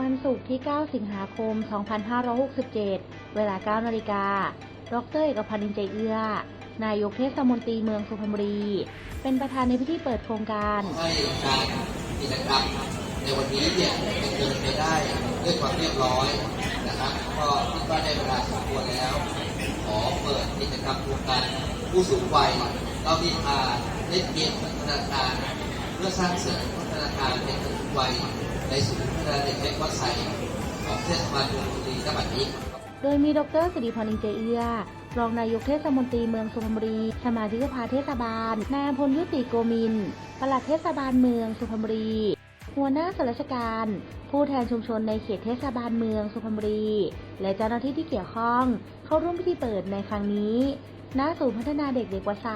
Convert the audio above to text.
วันศุกร์ที่ 9 สิงหาคม 2567 เวลา 9 นาฬิกา ดรเอกพันธ์อินใจเอื้อ นายกเทศมนตรีเมืองสุพรรณบุรี เป็นประธานในพิธีเปิดโครงการให้การกิจกรรมในวันนี้เนี่ยเดินไปได้ด้วยความเรียบร้อยนะครับ ก็คิดว่าได้เวลาสมควรแล้ว ขอเปิดกิจกรรมโครงการผู้สูงวัยเรามีพาเล่นเกมพัฒนาการเพื่อสร้างเสริมพัฒนาการเป็นผู้สูงวัย ในศูนย์พัฒนาเด็กเล็กวัดไซของเทศบาลเมืองบุรีณบัดนี้โดยมีดรสิริพรอินเจเอื้อรองนายกเทศมนตรีเมืองสุพรรณบุรี สมาชิกสภาเทศบาล นายอำพลยุติโกมินปลัดเทศบาลเมืองสุพรรณบุรี หัวหน้าส่วนราชการ ผู้แทนชุมชนในเขตเทศบาลเมืองสุพรรณบุรี และเจ้าหน้าที่ที่เกี่ยวข้อง เข้าร่วมพิธีเปิดในครั้งนี้ ณ ศูนย์พัฒนาเด็กเด็กวัดไซ